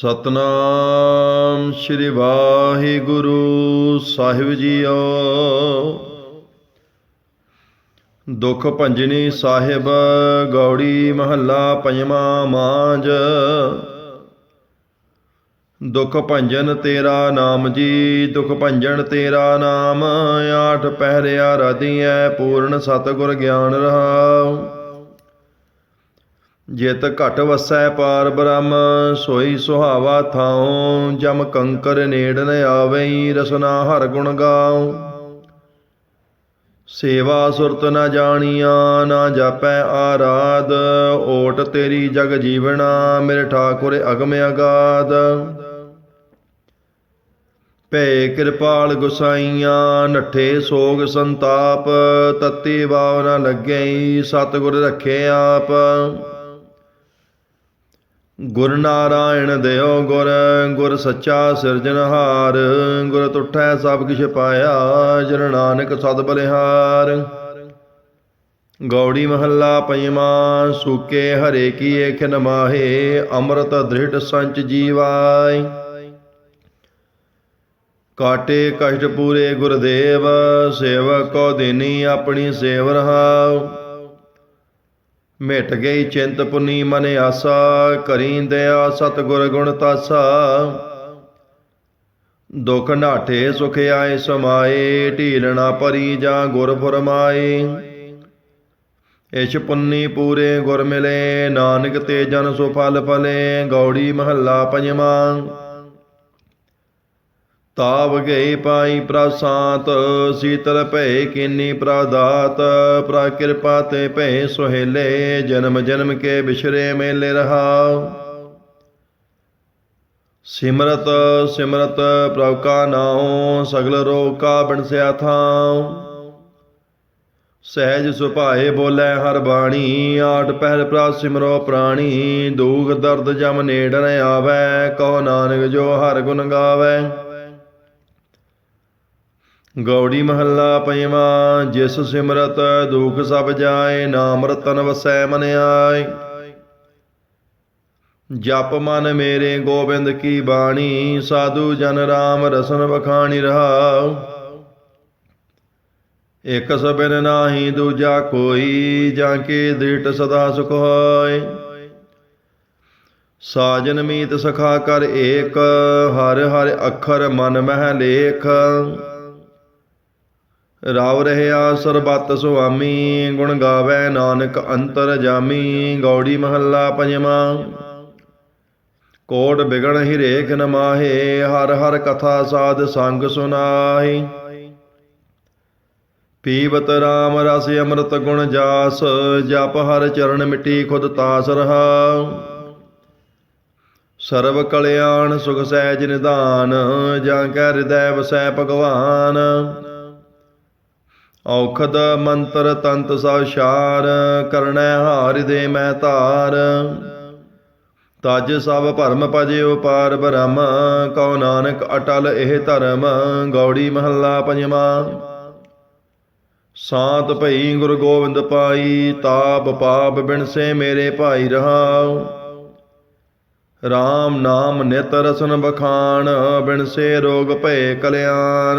ਸਤਨਾਮ ਸ੍ਰੀ ਵਾਹਿਗੁਰੂ ਸਾਹਿਬ ਜੀਓ। ਦੁਖ ਭੰਜਨੀ ਸਾਹਿਬ, ਗੌੜੀ ਮਹੱਲਾ ਪੰਜਵਾਂ ਮਾਂਜ। ਦੁਖ ਭੰਜਨ ਤੇਰਾ ਨਾਮ ਜੀ, ਦੁਖ ਭੰਜਨ ਤੇਰਾ ਨਾਮ। ਆਠ ਪਹਿਰਿਆ ਰਦੀਐ ਪੂਰਨ ਸਤਿਗੁਰ ਗਿਆਨ ਰਹਾਉ। ਜਿਤ ਘਟ ਵਸੈ ਪਾਰ ਬ੍ਰਹਮ, ਸੋਈ ਸੁਹਾਵਾ ਥਾਉ, ਜਮ ਕੰਕਰ ਨੇੜ ਨ ਆਵਈ ਰਸਨਾ ਹਰ ਗੁਣ ਗਾਉ। ਸੇਵਾ ਸੁਰਤ ਨ ਜਾਣੀਆਂ, ਨਾ ਜਾਪੈ ਆਰਾਧ, ਓਟ ਤੇਰੀ ਜਗ ਜੀਵਣਾ, ਮੇਰੇ ਠਾਕੁਰ ਅਗਮ ਅਗਾਧ। ਭੈ ਕਿਰਪਾਲ ਗੁਸਾਈਆਂ, ਨੱਠੇ ਸੋਗ ਸੰਤਾਪ, ਤਤੀ ਬਾਵ ਨ ਲੱਗਈ ਸਤਿਗੁਰ ਰੱਖੇ ਆਪ। ਗੁਰ ਨਾਰਾਇਣ ਦਿਓ ਗੁਰ ਗੁਰ ਸੱਚਾ ਸਿਰਜਨਹਾਰ ਗੁਰ ਤੁਠੈ ਸਭ ਕਿਛ ਪਾਇਆ, ਜਨ ਨਾਨਕ ਸਦ ਬਲਿਹਾਰ। ਗੌੜੀ ਮਹੱਲਾ ਪੰਜਵਾਂ ਸੂਕੇ ਹਰੇ ਕੀ ਏਖ ਨਮਾਹੇ ਅੰਮ੍ਰਿਤ ਦ੍ਰਿੜ ਸੰਚ ਜੀਵਾਈ ਕਾਟੇ ਕਸ਼ਟ ਪੂਰੇ ਗੁਰਦੇਵ, ਸੇਵਕ ਕੋ ਦੇਨੀ ਆਪਣੀ ਸੇਵ ਰਹਾਉ। ਮਿਟ ਗਈ ਚਿੰਤ ਪੁਨੀ ਮਨ ਆਸਾ ਕਰੀ ਦਇਆ ਸਤਿਗੁਰ ਗੁਣ ਤਾਸਾ। ਦੁਖ ਨਾਠੇ ਸੁਖ ਆਏ ਸਮਾਏ ਢੀਲਣਾ ਪਰੀ ਜਾਂ ਗੁਰ ਫਰਮਾਏ। ਇਛ ਪੁੰਨੀ ਪੂਰੇ ਗੁਰ ਮਿਲੇ, ਨਾਨਕ ਤੇ ਜਨ ਸੋ ਫਲ ਫਲੇ, ਗੌੜੀ ਮਹੱਲਾ ਪੰਜਵਾਂ। ਤਾਵ ਗਏ ਪਾਈ ਪ੍ਰਸਾਤ, ਸੀਤਲ ਭੈ ਕਿਨੀ ਪ੍ਰਦਾਤ ਪ੍ਰਾ ਕਿਰਪਾ ਤੇ ਭੈ ਸੁਹੇਲੇ, ਜਨਮ ਜਨਮ ਕੇ ਬਿਸ਼ਰੇ ਮੇਲੇ ਰਹਾ। ਸਿਮਰਤ ਸਿਮਰਤ ਪ੍ਰਭ ਕਾ ਨਾਉ, ਸਗਲ ਰੋਗ ਕਾ ਬਿਨਸਿਆ ਥਾਉ। ਸਹਿਜ ਸੁਭਾਏ ਬੋਲੇ ਹਰ ਬਾਣੀ, ਆਠ ਪਹਿਰ ਪ੍ਰਾ ਸਿਮਰੋ ਪ੍ਰਾਣੀ ਦੂਖ ਦਰਦ ਜਮ ਨੇੜ ਨ ਆਵੈ ਨਾਨਕ ਜੋ ਹਰ ਗੁਣ ਗਾਵੈ। ਗੌੜੀ ਮਹੱਲਾ ਪੰਜਵਾਂ, ਜਿਸ ਸਿਮਰਤ ਦੁਖ ਸਭ ਜਾਏ, ਨਾਮ ਰਤਨ ਵਸੈ ਮਨ ਆਏ। ਜਪ ਮਨ ਮੇਰੇ ਗੋਬਿੰਦ ਕੀ ਬਾਣੀ, ਸਾਧੂ ਜਨ ਰਾਮ ਰਸਨ ਬਖਾਣੀ ਰਹਾਉ। ਇਕ ਸਬਨ ਨਾਹੀ ਦੂਜਾ ਕੋਈ, ਜਾਂ ਕੇ ਦ੍ਰਿਟ ਸਦਾ ਸੁਖ ਹੋਏ। ਸਾਜਨ ਮੀਤ ਸਖਾ ਕਰ ਏਕ, ਹਰ ਹਰ ਅੱਖਰ ਮਨ ਮਹਿ ਲੇਖ। ਰਾਵ ਰਹਿਆ ਸਰਬਤ ਸੁਆਮੀ, ਗੁਣ ਗਾਵੇ ਨਾਨਕ ਅੰਤਰ ਜਾਮੀ, ਗੌੜੀ ਮਹੱਲਾ ਪੰਜਵਾਂ। ਕੋਟ ਬਿਗਣ ਹੀ ਰੇਖ ਨਮਾਹੇ ਹਰ ਹਰ ਕਥਾ ਸਾਧ ਸੰਗ ਸੁਨਾਹੀ। ਪੀਵਤ ਰਾਮ ਰਸ ਅੰਮ੍ਰਿਤ ਗੁਣ ਜਾਸ, ਜਪ ਹਰ ਚਰਨ ਮਿਟੀ ਖੁਦ ਤਾਸ ਰਹਾ। ਸਰਬ ਕਲਿਆਣ ਸੁਖ ਸਹਿਜ ਨਿਧਾਨ, ਜਾਂ ਕੈ ਹਿਰਦੈ ਵਸੈ ਭਗਵਾਨ। ਔਖਦ ਮੰਤਰ ਤੰਤ ਸਭ ਸ਼ਾਰ ਕਰਣੈ ਹਾਰਿ ਦੇ ਮੈਂ ਧਾਰ। ਤਜ ਸਭ ਭਰਮ ਭਜਿਓ ਪਾਰ ਬ੍ਰਹਮ, ਕਉ ਨਾਨਕ ਅਟਲ ਇਹ ਧਰਮ, ਗੌੜੀ ਮਹੱਲਾ ਪੰਜਵਾਂ। ਸਾਤ ਭਈ ਗੁਰ ਗੋਬਿੰਦ ਪਾਈ, ਤਾਪ ਪਾਪ ਬਿਨਸੇ ਮੇਰੇ ਭਾਈ ਰਹਾਉ। RAM ਨਾਮ ਨਿਤ ਰਸਨ ਬਖਾਨ ਬਿਨਸੇ ਰੋਗ ਭਏ ਕਲਿਆਣ।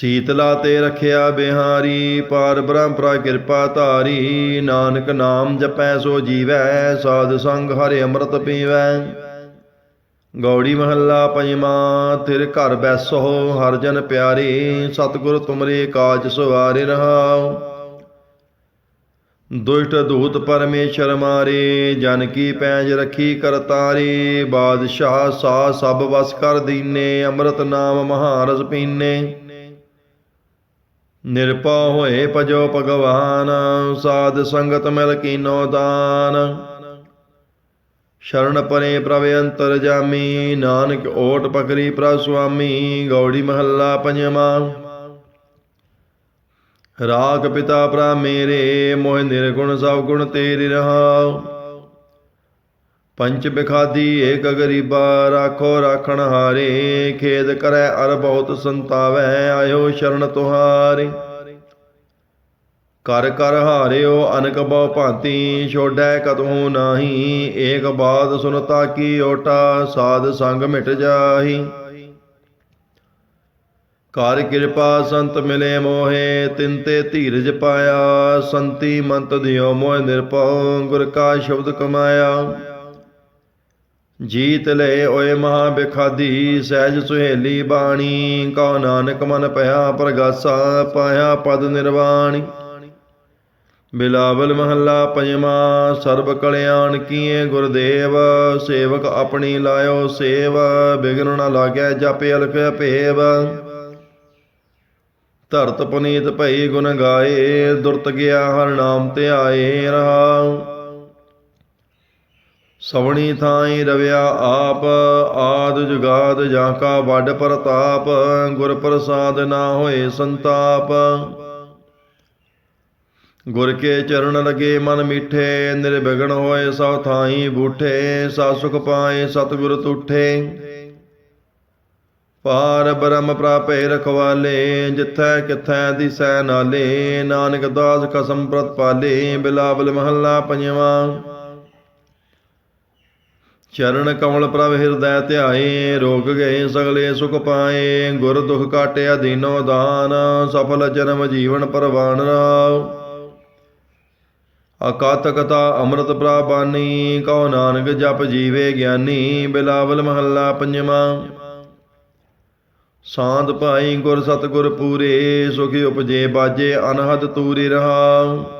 ਸੀਤਲਾ ਤੇ ਰਖਿਆ ਬਿਹਾਰੀ, ਪਾਰ ਬ੍ਰਹਮ ਕਿਰਪਾ ਧਾਰੀ, ਨਾਨਕ ਨਾਮ ਜਪੈ ਸੋ ਜੀਵੈ, ਸਾਧ ਸੰਗ ਹਰਿ ਅੰਮ੍ਰਿਤ ਪੀਵੈ। ਗੌੜੀ ਮਹੱਲਾ ਪੰਜਵਾਂ ਤਿਰ ਘਰ ਬੈਸੋ, ਹਰ ਜਨ ਪਿਆਰੇ, ਸਤਿਗੁਰ ਤੁਮਰੇ ਕਾਜ ਸਵਾਰੇ ਰਹਾਓ ਦੁਸ਼ਟ ਦੂਤ ਪਰਮੇਸ਼ਰ ਮਾਰੇ, ਜਨ ਕੀ ਪੈਜ ਰਖੀ ਕਰਤਾਰੇ ਬਾਦਸ਼ਾਹ ਸਾ ਸਭ ਵਸ ਕਰ ਦੀਨੇ, ਅੰਮ੍ਰਿਤ ਨਾਮ ਮਹਾਰਸ ਪੀਨੇ। ਨਿਰਪਾ ਹੋਏ ਭਜੋ ਭਗਵਾਨ, ਸਾਧ ਸੰਗਤ ਮਿਲ ਕੀਨੋ ਦਾਨ। ਸ਼ਰਨ ਪਰੇ ਪ੍ਰਭ ਅੰਤਰ ਜਾਮੀ, ਨਾਨਕ ਓਟ ਪਕਰੀ ਪ੍ਰਭ ਸੁਆਮੀ, ਗੌੜੀ ਮਹੱਲਾ ਪੰਜਵਾਂ। ਰਾਗ ਪਿਤਾ ਭਰਾ ਮੇਰੇ, ਮੋਹਿ ਨਿਰਗੁਣ ਸਭ ਗੁਣ ਤੇਰੇ ਰਹਾ। ਪੰਚ ਬਿਖਾਦੀ ਏਕ ਗਰੀਬਾ ਰਾਖੋ ਰਾਖਣ ਹਾਰੇ, ਖੇਦ ਕਰੈ ਅਰ ਬਹੁਤ ਸੰਤਾਵੈ, ਆਇਓ ਸ਼ਰਨ ਤੁਹਾਰੇ। ਕਰ ਕਰ ਹਾਰਿਓ ਅਨਕ ਬਹੁ ਭਾਂਤੀ ਛੋੜੈ ਕਤਹੂ ਨਾਹੀ, ਏਕ ਬਾਤ ਸੁਨਤਾ ਕੀ ਓਟਾ, ਸਾਧ ਸੰਗ ਮਿਟ ਜਾਹੀ। ਕਰ ਕਿਰਪਾ ਸੰਤ ਮਿਲੇ ਮੋਹੇ, ਤਿਨ ਤੇ ਧੀਰਜ ਪਾਇਆ, ਸੰਤੀ ਮੰਤ ਦਿਓ ਮੋਹ ਨਿਰਭਉ, ਗੁਰ ਕਾ ਸ਼ਬਦ ਕਮਾਇਆ। ਜੀਤ ਲਏ ਓਏ ਮਹਾ ਬਿਖਾਦੀ ਸਹਿਜ ਸੁਹੇਲੀ ਬਾਣੀ, ਕਉ ਨਾਨਕ ਮਨ ਭਇਆ ਪ੍ਰਗਾਸਾ, ਪਾਇਆ ਪਦ ਨਿਰਵਾਣੀ। ਬਿਲਾਵਲ ਮਹੱਲਾ ਪੰਜਵਾਂ, ਸਰਬ ਕਲਿਆਣ ਕੀਏ ਗੁਰਦੇਵ, ਸੇਵਕ ਆਪਣੀ ਲਾਇਓ ਸੇਵ, ਬਿਗਨ ਨ ਲਾਗੈ ਜਪ ਅਲਖ ਭੇਵ। ਧਰਤ ਪੁਨੀਤ ਭਈ ਗੁਣ ਗਾਏ, ਦੁਰਤ ਗਿਆ ਹਰ ਨਾਮ ਤੇ ਆਏ ਰਹਾਉ। ਸਵਣੀ ਥਾਈ ਰਵਿਆ ਆਪ, ਆਦ ਜੁਗਾਦ ਜਾਂ ਕਾ ਵੱਡ ਪ੍ਰਤਾਪ, ਗੁਰ ਪ੍ਰਸਾਦ ਨਾ ਹੋਏ ਸੰਤਾਪ। ਗੁਰ ਕੇ ਚਰਨ ਲਗੇ ਮਨ ਮਿੱਠੇ, ਨਿਰਵਿਘਨ ਹੋਏ ਸਭ ਥਾਈ ਬੂਠੇ ਸਾ ਸੁਖ ਪਾਏ ਸਤਿਗੁਰ ਤੁਠੇ। ਪਾਰ ਬ੍ਰਹਮ ਪ੍ਰਾਪੇ ਰਖਵਾਲੇ, ਜਿੱਥੈ ਕਿਥੈ ਦਿਸੈ ਨਾਲੇ, ਨਾਨਕ ਦਾਸ ਕਸਮ ਪ੍ਰਤ ਪਾਲੇ ਬਿਲਾਵਲ ਮਹੱਲਾ ਪੰਜਵਾਂ। ਚਰਨ ਕਮਲ ਪ੍ਰਭ ਹਿਰਦੈ ਧਿਆਏ, ਰੋਗ ਗਏ ਸਗਲੇ ਸੁਖ ਪਾਏ, ਗੁਰ ਦੁਖ ਕਾਟਿਆ ਦੀਨੋ ਦਾਨ, ਸਫਲ ਜਨਮ ਜੀਵਨ ਪਰਵਾਨ ਰਾਉ ਅਕਾਤ ਕਥਾ ਅੰਮ੍ਰਿਤ ਪ੍ਰਾਪਾਨੀ, ਕਉ ਨਾਨਕ ਜਪ ਜੀਵੇ ਗਿਆਨੀ, ਬਿਲਾਵਲ ਮਹੱਲਾ ਪੰਜਵਾਂ। ਸਾਧ ਭਾਈ ਗੁਰ ਸਤਗੁਰ ਪੂਰੇ, ਸੁਖੀ ਉਪਜੇ ਬਾਜੇ, ਅਨਹਦ ਤੂਰੀ ਰਹਾਉ।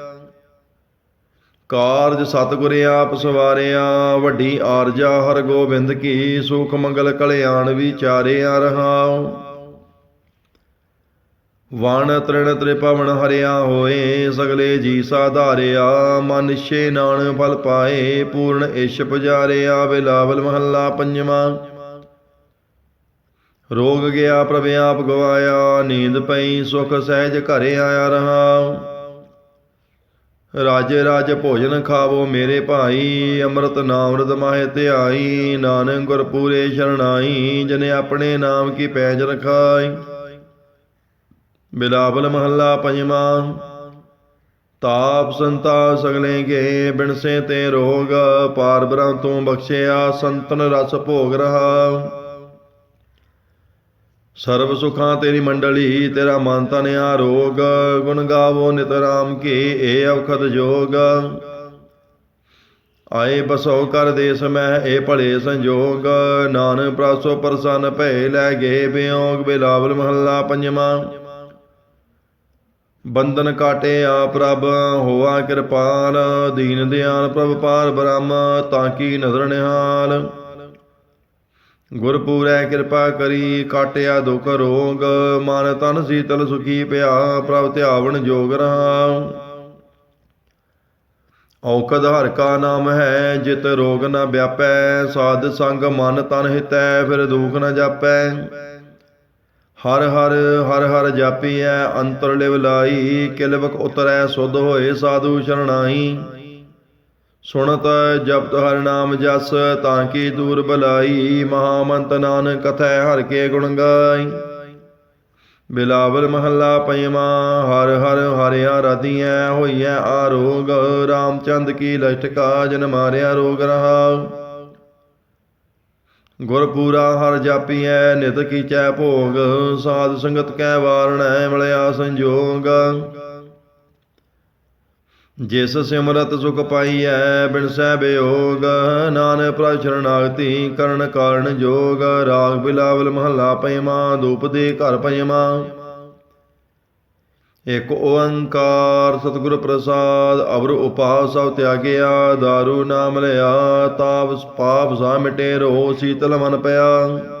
ਕਾਰਜ ਸਤਿਗੁਰ ਆਪ ਸਵਾਰਿਆ, ਵੱਡੀ ਆਰਜਾ ਹਰ ਗੋਬਿੰਦ ਕੀ, ਸੁਖ ਮੰਗਲ ਕਲਿਆਣ ਵਿਚਾਰਿਆ ਰਹਾਉ। ਵਣ ਤ੍ਰਿਣ ਤ੍ਰਿਪਵਨ ਹਰਿਆ ਹੋਏ, ਸਗਲੇ ਜੀ ਸਾਧਾਰਿਆ, ਮਨ ਛੇ ਨਾਨ ਫਲ ਪਾਏ, ਪੂਰਨ ਇਸ਼ ਪੁਜਾਰਿਆ, ਬਿਲਾਵਲ ਮਹੱਲਾ ਪੰਜਵਾਂ। ਰੋਗ ਗਿਆ ਪ੍ਰਭ ਆਪ ਗਵਾਇਆ, ਨੀਂਦ ਪਈ, ਸੁਖ ਸਹਿਜ ਘਰੇ ਆਇਆ ਰਹਾਉ। ਰਾਜੇ ਰਾਜ ਭੋਜਨ ਖਾਵੋ ਮੇਰੇ ਭਾਈ, ਅੰਮ੍ਰਿਤ ਨਾਮ ਰਦ ਮਾਹਿ ਧਿਆਈ, ਨਾਨਕ ਗੁਰ ਪੂਰੇ ਸ਼ਰਣਾਈ, ਜਨੇ ਆਪਣੇ ਨਾਮ ਕੀ ਪੈਜ ਰਖਾਈ। ਬਿਲਾਵਲ ਮਹੱਲਾ ਪੰਜਵਾਂ, ਤਾਪ ਸੰਤਾ ਸਗਲੇ ਕੇ ਬਿਨਸੇ ਤੇ ਰੋਗ ਪਾਰ ਬ੍ਰਹਮ ਤੋਂ ਬਖਸ਼ਿਆ ਸੰਤਨ ਰਸ ਭੋਗ ਰਹਾ। ਸਰਬ ਸੁਖਾਂ ਤੇਰੀ ਮੰਡਲੀ, ਤੇਰਾ ਮਨ ਤਨ ਆਰੋਗ ਗੁਣ ਗਾਵੋ ਨਿਤ ਰਾਮ ਕੀ ਏ ਔਖਦ ਜੋਗ। ਆਏ ਬਸੋ ਕਰ ਦੇਸ ਮੈਂ ਏ ਭਲੇ ਸੰਜੋਗ। ਨਾਨਕ ਪ੍ਰਾਸੋ ਪ੍ਰਸੰਨ ਭੈ, ਲੈ ਗਏ ਬਿਯੋਗ ਬਿਲਾਵਲ ਮਹੱਲਾ ਪੰਜਵਾਂ। ਬੰਧਨ ਕਾਟੇ ਆ ਪ੍ਰਭ ਹੋਆ ਕਿਰਪਾਲ। ਦੀਨ ਦਿਆਨ ਪ੍ਰਭ ਪਾਰ ਬ੍ਰਹਮ, ਤਾਂ ਕੀ ਨਜ਼ਰ ਨਿਹਾਲ। ਗੁਰਪੂਰੈ ਕਿਰਪਾ ਕਰੀ, ਕਾਟਿਆ ਦੁਖ ਰੋਗ, ਮਨ ਤਨ ਸੀਤਲ ਸੁਖੀ ਪਿਆ, ਪ੍ਰਭ ਧਿਆਵਨ ਜੋਗ ਰਹਾ ਔਕਦ ਹਰ ਕਾ ਨਾਮ ਹੈ, ਜਿਤ ਰੋਗ ਨਾ ਵਿਆਪੈ, ਸਾਧ ਸੰਗ ਮਨ ਤਨ ਹਿਤੈ, ਫਿਰ ਦੁਖ ਨਾ ਜਾਪੈ। ਹਰ ਹਰ ਹਰ ਹਰ ਜਾਪੀਐ, ਅੰਤਰ ਲਿਵ ਲਾਈ, ਕਿਲਵਕ ਉਤਰੈ, ਸੁਧ ਹੋਏ ਸਾਧੂ ਸ਼ਰਣਾਈ। ਸੁਣਤ ਜਪਤ ਹਰ ਨਾਮ ਜਸ, ਤਾਂ ਕੀ ਦੂਰ ਬਲਾਈ? ਮਹਾਮੰਤ ਨਾਨਕ ਕਥੈ ਹਰ ਕੇ ਗੁਣ ਗਾਈ। ਬਿਲਾਵਲ ਮਹੱਲਾ ਪੰਜਵਾਂ, ਹਰ ਹਰ ਹਰਿਆ ਰਦੀਆਂ ਹੋਈਐ ਆਰੋਗ। ਰਾਮਚੰਦ ਕੀ ਲਟਕਾ ਜਨ ਮਾਰਿਆ ਰੋਗ ਰਹਾ ਗੁਰ ਪੂਰਾ ਹਰ ਜਾਪੀਐ, ਨਿਤ ਕੀਚੈ ਭੋਗ। ਸਾਧ ਸੰਗਤ ਕੈ ਵਾਰਣੈ, ਮਿਲਿਆ ਸੰਜੋਗ। ਜਿਸ ਸਿਮਰਤ ਸੁਖ ਪਾਈਐ, ਬਿਨ ਸਹਿ ਬਿਯੋਗ ਨਾਨਕ ਪ੍ਰਭ ਸ਼ਰਨਾਗਤੀ ਕਰਨ ਕਾਰਨ ਜੋਗ, ਰਾਗ ਬਿਲਾਵਲ ਮਹੱਲਾ ਪੰਜਵਾਂ ਧੂਪ ਦੇ ਘਰ ਪੰਜਵਾਂ ਇਕ ਓੰਕਾਰ ਸਤਿਗੁਰ ਪ੍ਰਸਾਦ, ਅਵਰ ਉਪਾਸ ਸਭ ਤਿਆਗਿਆ दारू ਨਾਮ ਲਿਆ, ਤਾਪ ਪਾਪ ਸਾ ਮਿਟੇ ਰੋ ਸੀਤਲ ਮਨ ਪਿਆ।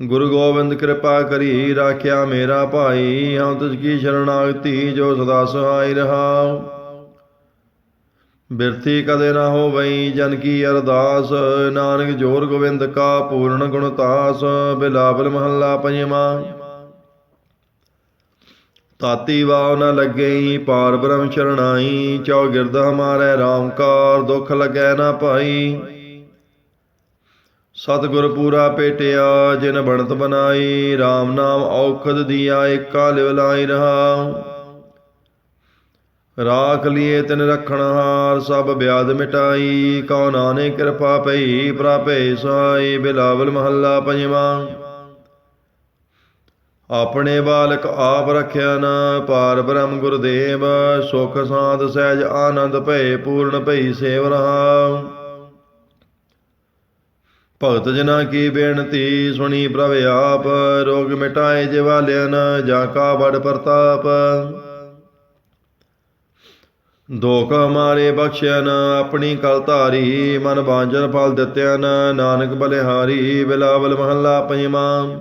ਗੁਰੂ ਗੋਬਿੰਦ ਕਿਰਪਾ ਕਰੀ ਰਾਖਿਆ ਮੇਰਾ ਭਾਈ ਹਮ ਤੁਝ ਕੀ ਸ਼ਰਨਾਗਤੀ ਜੋ ਸਦਾ ਸਹਾਈ ਰਹਾ। ਬਿਰਤੀ ਕਦੇ ਨਾ ਹੋਵਈ, ਜਨ ਕੀ ਅਰਦਾਸ, ਨਾਨਕ ਜੋਰ ਗੋਬਿੰਦ ਕਾ ਪੂਰਨ ਗੁਣ ਤਾਸ, ਬਿਲਾਵਲ ਮਹੱਲਾ ਪੰਜਵਾਂ। ਤਾਤੀ ਵਾਵ ਨ ਲੱਗਈ, ਪਾਰ ਬ੍ਰਹਮ ਚਰਣਾਈ ਚੌ ਗਿਰਦ ਹਮਾਰੇ ਰਾਮਕਾਰ, ਦੁਖ ਲੱਗੈ ਨਾ ਭਾਈ ਸਤਿਗੁਰ ਪੂਰਾ ਪੇਟਿਆ, ਜਿਨ ਬਣਤ ਬਨਾਈ RAM ਨਾਮ ਔਖਦ ਦੀਆ, ਏਕਾ ਲਿਵ ਲਾਈ ਰਹਾ। ਰਾਖ ਲਿਏ ਤਿਨ ਰਖਣ ਹਾਰ, ਸਭ ਬਿਆਦ ਮਿਟਾਈ, ਕਉ ਨਾਨੇ ਕਿਰਪਾ ਪਈ, ਪ੍ਰਾਪੇ ਸਾਈ, ਬਿਲਾਵਲ ਮਹੱਲਾ ਪੰਜਵਾਂ। ਆਪਣੇ ਬਾਲਕ ਆਪ ਰਖਿਆ ਨਾ, ਪਾਰ ਬ੍ਰਹਮ ਗੁਰਦੇਵ, ਸੁਖ ਸਾਧ ਸਹਿਜ ਆਨੰਦ ਭਏ, ਪੂਰਨ ਭਈ ਸੇਵ ਰਹਾ। ਭਗਤ ਜਨਾ ਕੀ ਬੇਨਤੀ ਸੁਣੀ ਪ੍ਰਭ ਆਪ, ਰੋਗ ਮਿਟਾਏ ਜਿਵਾਲਿਆਨ ਜਾ ਕਾ ਬੜ ਪ੍ਰਤਾਪ। ਦੋਖ ਮਾਰੇ ਬਖਸ਼ਿਆਨ ਆਪਣੀ ਕਲ ਧਾਰੀ, ਮਨ ਬਾਂਝਨ ਫਲ ਦਿੱਤਿਆਨ ਨਾਨਕ ਬਲਿਹਾਰੀ, ਬਿਲਾਵਲ ਮਹੱਲਾ ਪੰਜਵਾਂ।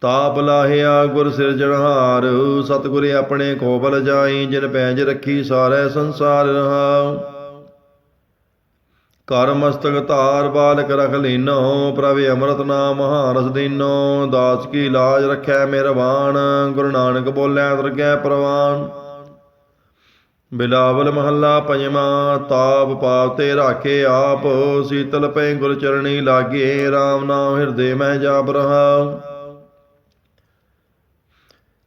ਤਾਪ ਲਾਹਿਆ ਗੁਰ ਸਿਰਜਣਹਾਰ ਸਤਿਗੁਰ ਆਪਣੇ ਕੋਬਲ ਜਾਈ, ਜਿਨ ਪੈਜ ਰੱਖੀ ਸਾਰੇ ਸੰਸਾਰ ਰਹਾ। ਕਰ ਮਸਤਕ ਧਾਰ ਬਾਲਕ ਰਖ ਲੀਨੋ, ਪ੍ਰਭ ਅੰਮ੍ਰਿਤ ਨਾਮ ਮਹਾਰਸ ਦੀਨੋ, ਦਾਸ ਕੀ ਲਾਜ ਰਖੈ ਮਿਹਰਬਾਨ, ਗੁਰੂ ਨਾਨਕ ਬੋਲਿਆ ਦਰਗਹਿ ਪ੍ਰਵਾਨ। ਬਿਲਾਵਲ ਮਹੱਲਾ ਪੰਜਵਾਂ, ਤਾਪ ਪਾਪ ਤੇ ਰਾਖੇ ਆਪ, ਸੀਤਲ ਪੈ ਗੁਰ ਚਰਣੀ ਲਾਗੇ RAM ਨਾਮ ਹਿਰਦੇ ਮਹਿ ਜਾਪ ਰਹਾ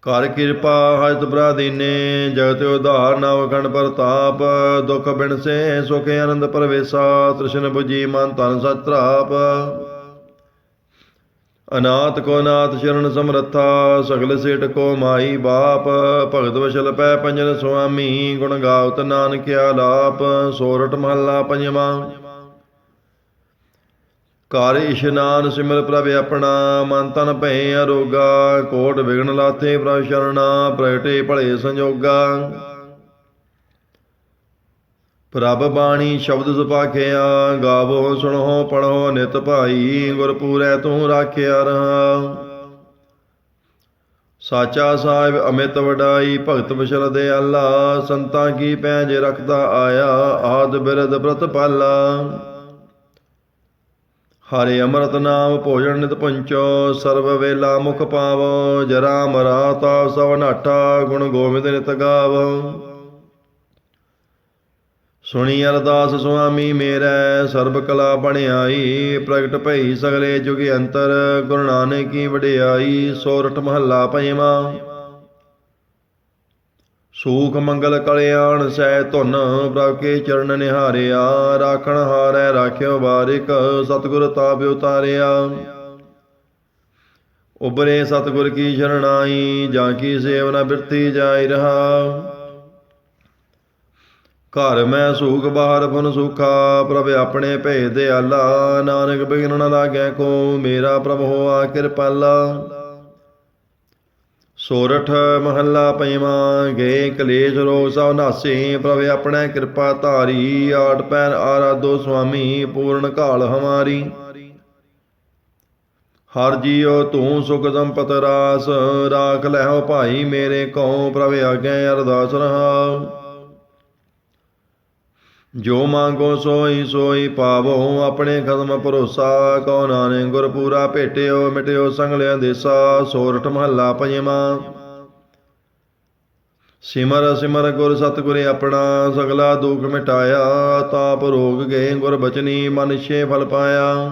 ਕਰ ਕਿਰਪਾ ਹਜਤ ਬਰਾ ਦੀਨੇ, ਜਗਤ ਉਧਾਰ ਨਵ ਗਣ ਪ੍ਰਤਾਪ, ਦੁਖ ਬਿਨ ਸੇ, ਸੁਖ ਆਨੰਦ ਪਰਵੇਸਾ, ਤ੍ਰਿਸ਼ਨ 부ਜੀ ਮਨ ਤਨ ਸਤਰਾਪ ਅਨਾਥ ਕੋ ਨਾਥ ਸ਼ਰਨ ਸਮਰੱਥਾ, ਸਗਲ ਸੇਟ ਕੋ ਮਾਈ ਬਾਪ, ਭਗਤ ਵਸ਼ਲ ਪੈ ਪੰਜਨ ਸੁਆਮੀ, ਗੁਣ ਗਾਵਤ ਨਾਨਕ ਆਲਾਪ ਸੋਰਠ ਮਹੱਲਾ ਪੰਜਵਾਂ। ਕਰ ਇਸ਼ਨਾਨ ਸਿਮਰ ਪ੍ਰਭ ਆਪਣਾ, ਮਨ ਤਨ ਭੈ ਅਰੋਗਾ, ਕੋਟ ਵਿਗਣ ਲਾਥੇ ਪ੍ਰਭ ਸ਼ਰਣਾ, ਪ੍ਰਗਟੇ ਭਲੇ ਸੰਜੋਗਾ। ਪ੍ਰਭ ਬਾਣੀ ਸ਼ਬਦ ਸੁਪਾਖਿਆ ਗਾਵੋ, ਸੁਣੋ ਪੜੋ ਨਿਤ ਭਾਈ ਗੁਰ ਪੂਰੈ ਤੂੰ ਰਾਖਿਆ ਰਹਾ। ਸਾਚਾ ਸਾਹਿਬ ਅਮਿਤ ਵਡਾਈ, ਭਗਤ ਬਸ਼ਰ ਦੇ ਅੱਲਾ ਸੰਤਾਂ ਕੀ ਪੈਜ ਰਖਦਾ ਆਇਆ, ਆਦ ਬਿਰਦ ਬ੍ਰਤ ਪਾਲਾ ਹਰੇ ਅੰਮ੍ਰਿਤ ਨਾਮ ਭੋਜਨ ਨਿਤ ਪੰਚੋ ਸਰਬ ਵੇਲਾ ਮੁਖ ਪਾਵੋ ਜਰਾ ਮਰਾ ਤਾ ਸਭ ਨਾਠਾ ਗੁਣ ਗੋਬਿੰਦ ਨਿਤ ਗਾਵੋ। ਸੁਣੀ ਅਰਦਾਸ ਸੁਆਮੀ ਮੇਰੈ, ਸਰਬ ਕਲਾ ਬਣਾਈ ਪ੍ਰਗਟ ਭਈ ਸਗਲੇ ਜੁਗ ਅੰਤਰ, ਗੁਰੂ ਨਾਨਕ ਕੀ ਵਡਿਆਈ ਸੋਰਠ ਮਹੱਲਾ ਪੰਜਵਾਂ ਸੂਖ ਮੰਗਲ ਕਲਿਆਣ ਸਹਿ ਧੁਨ ਪ੍ਰਭ ਕੇ ਚਰਨ ਨਿਹਾਰਿਆ, ਰਾਖਣ ਹਾਰੈ ਰਾਖਿਓ ਬਾਰਿਕ, ਸਤਿਗੁਰ ਤਾਪ ਉਤਾਰਿਆ। ਉਬਰੇ ਸਤਿਗੁਰ ਕੀ ਸ਼ਰਣਾਈ ਜਾਂ ਕੀ ਸੇਵਨਾ ਬਿਰਤੀ ਜਾਇ ਰਹਾ। ਘਰ ਮੈਂ ਸੂਖ ਬਾਹਰ ਫਨ ਸੁਖਾ, ਪ੍ਰਭ ਆਪਣੇ ਭੇਦ ਦੇ ਆਲਾ, ਨਾਨਕ ਬਿਗਨ ਨ ਲਾਗੈ ਕੋ, ਮੇਰਾ ਪ੍ਰਭ ਹੋਆ ਕਿਰਪਾਲਾ। ਸੋਰਠ ਮਹੱਲਾ ਪੰਜਵਾਂ ਗਏ ਕਲੇਸ਼ ਰੋਗ ਸਭ ਨਾਸੇ, ਪ੍ਰਭ ਆਪਣੇ ਕਿਰਪਾ ਧਾਰੀ ਆਟ ਪੈਨ ਆਰਾਧੋ ਸੁਆਮੀ, ਪੂਰਨ ਕਾਲ ਹਮਾਰੀ। ਹਰ ਜੀਉ ਤੂੰ ਸੁਖ ਸੰਪਤ ਰਾਸ, ਰਾਖ ਲੈਓ ਭਾਈ ਮੇਰੇ ਕਉ, ਪ੍ਰਭ ਆਗੇ ਅਰਦਾਸ ਰਹਾ ਜੋ ਮੰਗੋ ਸੋਈ ਸੋਈ ਪਾਵੋ, ਆਪਣੇ ਖਸਮ ਭਰੋਸਾ, ਕਉ ਨਾਨਕ ਗੁਰ ਪੂਰਾ ਭੇਟਿਓ, ਮਿਟਿਓ ਸੰਗਲਿਆਂ ਦੇਸਾ ਸੋਰਠ ਮਹੱਲਾ ਪੰਜਵਾਂ। ਸਿਮਰ ਸਿਮਰ ਗੁਰ ਸਤਿਗੁਰ ਆਪਣਾ, ਸਗਲਾ ਦੁਖ ਮਿਟਾਇਆ, ਤਾਪ ਰੋਗ ਗਏ ਗੁਰ ਬਚਨੀ ਮਨਿਸ਼ੇ ਫਲ ਪਾਇਆ।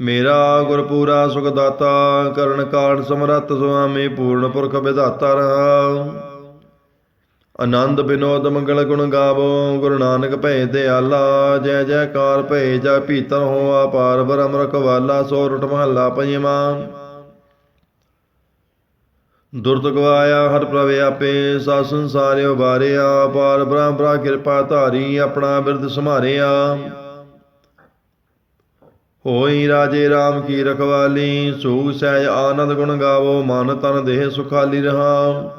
ਮੇਰਾ ਗੁਰ ਪੂਰਾ ਸੁਖ ਦਾਤਾ, ਕਰਨ ਕਾਣ ਸਮਰੱਥ ਸੁਆਮੀ, ਪੂਰਨ ਪੁਰਖ ਵਿਧਾਤਾ ਰਹਾ। ਆਨੰਦ ਬਿਨੋਦ ਮੰਗਲ ਗੁਣ ਗਾਵੋ, ਗੁਰੂ ਨਾਨਕ ਭੈ ਦਿਆਲਾ, ਜੈ ਜੈਕਾਰ ਭੈ ਜਾ ਭੀਤਰ ਹੋਆ ਪਾਰ ਬ੍ਰਹਮ ਰਖਵਾਲਾ ਸੋਰਠ ਮਹੱਲਾ ਪੰਜਵਾਂ। ਦੁਰਤ ਗਵਾਇਆ ਹਰ ਪ੍ਰਵੇ ਆਪੇ ਸਾ ਸੰਸਾਰਿ ਉਬਾਰਿਆ ਪਾਰ ਬ੍ਰਹਮ ਬ੍ਰਾ ਕਿਰਪਾ ਧਾਰੀ, ਆਪਣਾ ਬਿਰਦ ਸਮਾਰਿਆ ਹੋਈ ਰਾਜੇ RAM ਕੀ ਰਖਵਾਲੀ, ਸੂਖ ਸਹਿਜ ਆਨੰਦ ਗੁਣ ਗਾਵੋ, ਮਨ ਤਨ ਦੇਹ ਸੁਖਾਲੀ ਰਹਾ।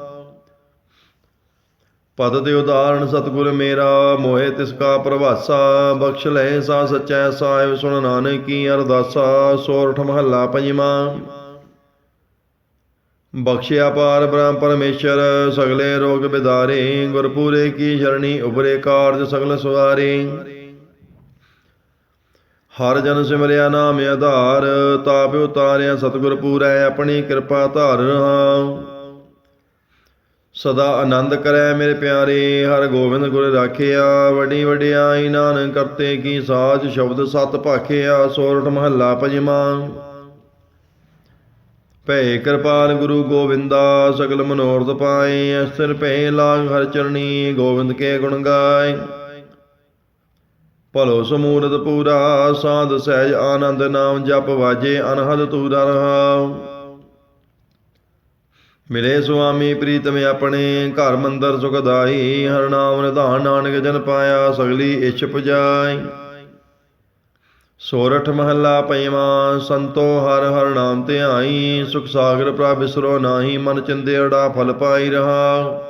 ਪਦ ਤੇ ਉਦਾਹਰਣ, ਸਤਿਗੁਰ ਮੇਰਾ, ਮੋਹਿ ਤਿਸ ਕਾ ਪ੍ਰਭਾਸਾ ਬਖਸ਼ ਲੈ ਸਾ ਸਚੈ, ਸਾਹਿਬ ਸੁਣ ਨਾਨਕ ਕੀ ਅਰਦਾਸਾ, ਸੋਰਠ ਮਹੱਲਾ ਪੰਜਵਾਂ। ਬਖਸ਼ਿਆ ਪਾਰ ਬ੍ਰਹਮ ਪਰਮੇਸ਼ਰ, ਸਗਲੇ ਰੋਗ ਬਿਦਾਰੇ, ਗੁਰਪੂਰੇ ਕੀ ਸ਼ਰਣੀ ਉਬਰੇ ਕਾਰਜ ਸਗਲ ਸਵਾਰੇ ਹਰ ਜਨ ਸਿਮਰਿਆ ਨਾਮ ਆਧਾਰ, ਤਾਪ ਉਤਾਰਿਆ, ਸਤਿਗੁਰ ਪੂਰੈ, ਆਪਣੀ ਕਿਰਪਾ ਧਾਰ ਰਹਾ। ਸਦਾ ਆਨੰਦ ਕਰੈ ਮੇਰੇ ਪਿਆਰੇ, ਹਰ ਗੋਬਿੰਦ ਗੁਰ ਰਾਖਿਆ। ਵੱਡੀ ਵਡਿਆਈ ਨਾਨਕ ਕਰਤੇ ਕੀ ਸਾਜ, ਸ਼ਬਦ ਸਤ ਭਾਖਿਆ ਸੋਰਠ ਮਹੱਲਾ ਪੰਜਵਾਂ ਭੈ ਕਿਰਪਾਲ ਗੁਰੂ ਗੋਬਿੰਦਾ, ਸਗਲ ਮਨੋਰਥ ਪਾਏ ਅਸਰ ਭੈ ਲਾਗ ਹਰ ਚਰਣੀ, ਗੋਬਿੰਦ ਕੇ ਗੁਣ ਗਾਏ। ਭਲੋ ਸਮੂਰਤ ਪੂਰਾ, ਸਾਧ ਸਹਿਜ ਆਨੰਦ ਨਾਮ ਜਪ ਵਾਜੇ, ਅਨਹਦ ਤੂਰਾ ਰਹਾ। ਮਿਲੇ ਸੁਆਮੀ ਪ੍ਰੀਤਮ ਆਪਣੇ, ਘਰ ਮੰਦਰ ਸੁਖਦਾਈ ਹਰ ਨਾਮ ਨਿਧਾਨ ਨਾਨਕ ਜਨ ਪਾਇਆ, ਸਗਲੀ ਇੱਛ ਪੁਜਾਈ। ਸੋਰਠ ਮਹੱਲਾ ਪੰਜਵਾਂ ਸੰਤੋ ਹਰ ਹਰ ਨਾਮ ਆਈ ਸੁਖ ਸਾਗਰ ਪ੍ਰਭ ਬਿਸਰੋ ਨਾਹੀ, ਮਨ ਚਿੰਦੇ ਅੜਾ ਫਲ ਪਾਈ ਰਹਾ।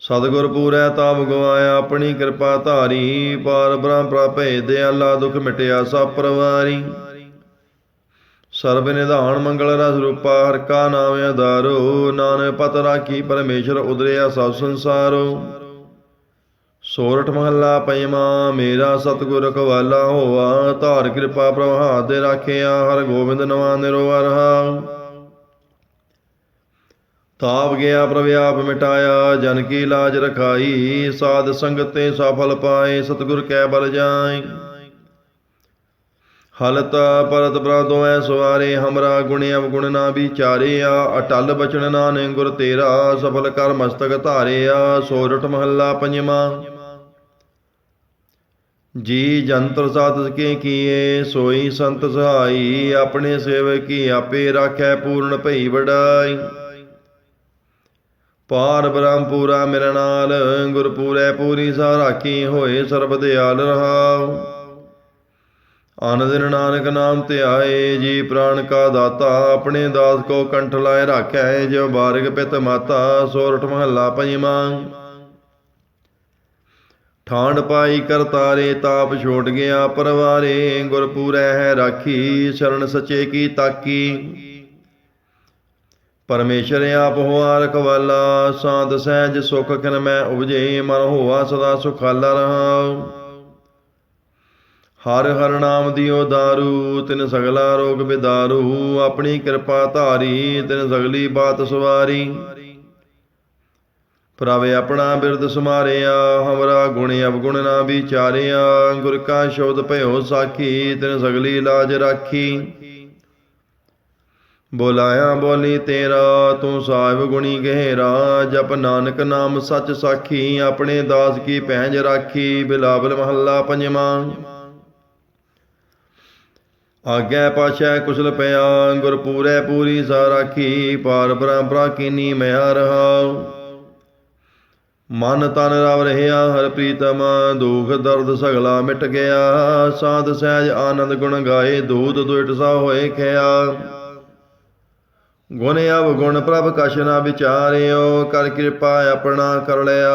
ਸਤਿਗੁਰ ਪੂਰੈ ਤਾਪ ਗਵਾਇਆ, ਆਪਣੀ ਕਿਰਪਾ ਧਾਰੀ, ਪਾਰ ਬ੍ਰਹਮ ਪ੍ਰਭੇ ਦਿਆਲਾ ਦੁਖ ਮਿਟਿਆ ਸਭ ਪਰਵਾਰੀ। ਸਰਬ ਨਿਧਾਨ ਮੰਗਲ ਰਸ ਰੂਪਾ, ਹਰ ਕਾ ਨਾਮ ਆਧਾਰੋ, ਨਾਨਕ ਪਤ ਰਾਖੀ ਪਰਮੇਸ਼ਰ ਉਦਰਿਆ ਸਭ ਸੰਸਾਰੋ। ਸੋਰਠ ਮਹੱਲਾ ਪੰਜਵਾਂ ਮੇਰਾ ਸਤਿਗੁਰ ਰਖਵਾਲਾ ਹੋਆ, ਧਾਰ ਕਿਰਪਾ ਪ੍ਰਭਾਤ ਦੇ ਰਾਖਿਆ, ਹਰ ਗੋਬਿੰਦ ਨਵਾ ਨਿਰੋਵਰ ਰਹਾ ਤਾਪ ਗਿਆ ਪ੍ਰਵਿਆਪ ਮਿਟਾਇਆ, ਜਨ ਕੀ ਲਾਜ ਰਖਾਈ, ਸਾਧ ਸੰਗਤ ਤੇ ਸਫਲ ਪਾਏ, ਸਤਿਗੁਰ ਕੈ ਬਲ ਜਾਏ। ਹਲਤ ਪਰਤ ਬਰਾਦੋ ਐ ਸਵਾਰੇ, ਹਮਰਾ ਗੁਣ ਅਵਗੁਣ ਨਾ ਵਿਚਾਰਿਆ, ਅਟਲ ਬਚਨ ਨਾਨਕ ਗੁਰ ਤੇਰਾ, ਸਫਲ ਕਰ ਮਸਤਕ ਧਾਰਿਆ ਸੋਰਠ ਮਹੱਲਾ ਪੰਜਵਾਂ। ਜੀ ਜੰਤਰ ਸਾਧਸ ਕੇ ਕੀਏ, ਸੋਈ ਸੰਤ ਸਹਾਈ, ਆਪਣੇ ਸੇਵਕ ਕੀ ਆਪੇ ਰਾਖੈ ਪੂਰਨ ਭਈ ਵਡਾਈ। ਪਾਰ ਬ੍ਰਹਮ ਪੂਰਾ ਮੇਰੇ ਨਾਲ, ਗੁਰਪੂਰੈ ਪੂਰੀ ਸਾ ਹੋਏ ਸਰਬ ਦਿਆਲ ਰਹਾਉ। ਆਨੰਦ ਨਾਨਕ ਨਾਮ ਤੇ ਆਏ, ਜੀ ਪ੍ਰਾਣ ਕਾ ਦਾਤਾ, ਆਪਣੇ ਦਾਸ ਕੋ ਕੰਠ ਲਾਏ ਰਾਖੈ ਜੋ ਬਾਰਗ ਪਿਤ ਮਾਤਾ, ਸੋਰਠ ਮਹੱਲਾ ਪੰਜਵਾਂ ਠਾਂਡ ਪਾਈ ਕਰਤਾਰੇ ਤਾਪ ਛੋਟ ਗਿਆ ਪਰਵਾਰੇ, ਗੁਰਪੂਰੈ ਹੈ ਰਾਖੀ, ਸ਼ਰਨ ਸਚੇ ਕੀ ਤਾਕੀ। ਪਰਮੇਸ਼ਰ ਆਪ ਹੋਆ ਰਖਵਾਲਾ ਸਾਧ ਸਹਿਜ ਸੁਖ ਕਿਨ ਮੈਂ ਉਪਜੇ, ਮਨ ਹੋਆ ਸਦਾ ਸੁਖਾਲਾ ਰਹਾ ਹਰ ਹਰ ਨਾਮ ਦਿਓ ਦਾਰੂ, ਤਿਨ ਸਗਲਾ ਰੋਗ ਬਿਦਾਰੂ, ਆਪਣੀ ਕਿਰਪਾ ਧਾਰੀ, ਤਿਨ ਸਗਲੀ ਬਾਤ ਸਵਾਰੀ। ਪ੍ਰਭ ਆਪਣਾ ਬਿਰਦ ਸਮਾਰਿਆ, ਹਮਰਾ ਗੁਣ ਅਵਗੁਣ ਨਾ ਵਿਚਾਰਿਆ, ਗੁਰ ਕਾ ਸ਼ਬਦ ਭਇਓ ਸਾਖੀ, ਤਿਨ ਸਗਲੀ ਲਾਜ ਰਾਖੀ। ਬੋਲਾਇਆ, ਬੋਲੀ ਤੇਰਾ, ਤੂੰ ਸਾਹਿਬ ਗੁਣੀ ਗਹਿਰਾ, ਜਪ ਨਾਨਕ ਨਾਮ ਸੱਚ ਸਾਖੀ, ਆਪਣੇ ਦਾਸ ਕੀ ਪਹਿਜ ਰਾਖੀ ਬਿਲਾਵਲ ਮਹੱਲਾ ਪੰਜਵਾਂ। ਆਗੈ ਪਾਛੈ ਕੁਸ਼ਲ ਪਿਆ ਗੁਰ ਪੂਰੈ ਪੂਰੀ ਸਾ ਰਾਖੀ ਪਾਰ ਬ੍ਰਹਮ ਕੀਨੀ ਮਿਆ ਰਹਾ। ਮਨ ਤਨ ਰਵ ਰਹਿਆ, ਹਰ ਪ੍ਰੀਤਮ ਦੁਖ ਦਰਦ ਸਗਲਾ ਮਿਟ ਗਿਆ। ਸਾਧ ਸਹਿਜ ਆਨੰਦ ਗੁਣ ਗਾਏ, ਦੂਤ ਦੁਇਟ ਸਾ ਹੋਏ ਖਿਆ। ਗੁਣ ਅਵ ਗੁਣ ਪ੍ਰਭ ਕਛ ਨਾ ਵਿਚਾਰਿਓ, ਕਰ ਕਿਰਪਾ ਆਪਣਾ ਕਰ ਲਿਆ।